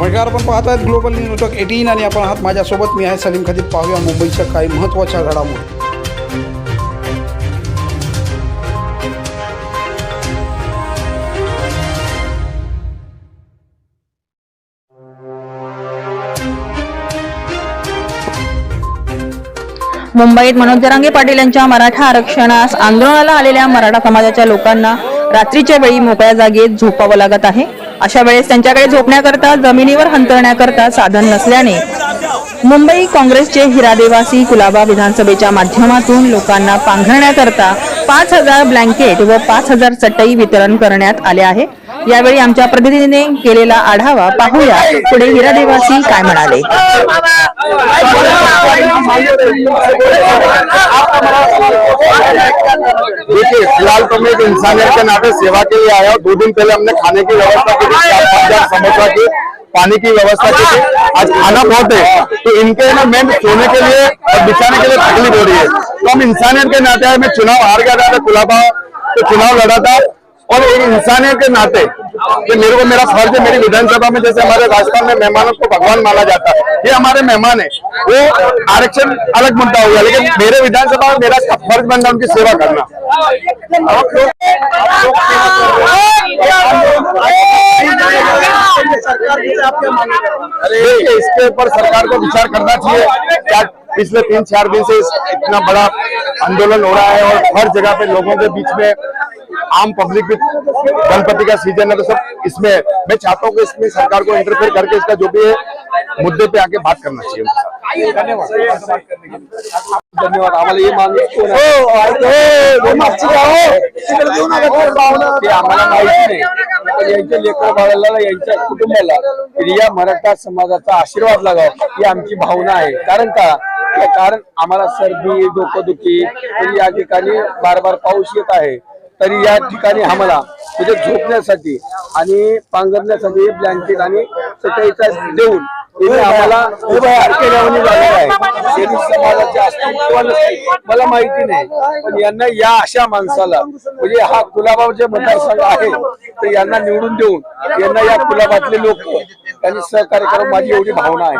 नमस्कार आपण पाहत आहेत ग्लोबल न्यूज नेटवर्क एटीन आणि आपण आहात माझ्यासोबत. मी आहे सलीम खदीब पाहूया मुंबईच्या काही महत्त्वाच्या घडामोडी. मुंबईत मनोज जरांगे पाटील यांच्या मराठा आरक्षणास आंदोलनाला आलेल्या मराठा समाजाच्या लोकांना रात्रीच्या वेळी मोकळ्या जागेत झोपावं लागत आहे. अशा वेळेस त्यांच्याकडे झोपण्याकरता जमिनीवर हंतरण्याकरता साधन नसल्याने मुंबई काँग्रेसचे हिरादेवासी कुलाबा विधानसभेच्या माध्यमातून लोकांना पांघरण्याकरता पाच हजार ब्लँकेट व पाच हजार चटई वितरण करण्यात आले आहे. यावेळी आमच्या प्रतिनिधीने केलेला आढावा पाहूया. पुढे हिरादेवासी काय म्हणाले? देखिए फिलहाल तो मैं एक इंसानियत के नाते सेवा के लिए आया हूँ। दो दिन पहले हमने खाने की व्यवस्था की थी समोसा की पानी की व्यवस्था की थी। आज खाना बहुत है तो इनके ना मेन सोने के लिए और बिछाने के लिए तकलीफ हो रही है। तो हम इंसानियत के नाते आए मैं चुनाव हार गया था कुलाबा तो चुनाव लड़ा था। और एक इंसानियत के नाते कि मेरे को मेरा फ़र्ज़ है, मेरी विधानसभा में जैसे हमारे राजस्थान में मेहमानों को भगवान माना जाता है। ये हमारे मेहमान है। वो आरक्षण अलग मुद्दा हो गया, लेकिन मेरे विधानसभा में मेरा फ़र्ज़ बनता है उनकी सेवा करना। देखिए इसके ऊपर सरकार को विचार करना चाहिए। क्या पिछले तीन चार दिन से इतना बड़ा आंदोलन हो रहा है और हर जगह पे लोगों के बीच में आम पब्लिक भी गणपति का सीज़न है तो सब इसमें मैं चाहता हूँ कि इसमें सरकार को इंटरफेयर करके इसका जो भी है मुद्दे पे आके बात करना चाहिए उनके साथ। धन्यवाद आम्हाला हे माणूस कोण आहे? ते आम्हाला माहिती नाही यांच्या लेकर बाळाला यांच्या कुटुंबाला या मराठा समाजाचा आशीर्वाद लागावा ही आमची भावना आहे कारण का कारण आम्हाला सर्दी डोकंदुखी तरी या ठिकाणी बार बार पाऊस येत आहे. तरी या ठिकाणी आम्हाला म्हणजे झोपण्यासाठी आणि पांघरण्यासाठी ब्लँकेट आणि चटईचा देऊन आम्हाला मला माहिती नाही. पण यांना या अशा माणसाला म्हणजे हा कुलाबा जे मतदारसंघ आहे तर यांना निवडून देऊन यांना या कुलाबातले लोक त्यांनी सहकार्य करून माझी एवढी भावना आहे.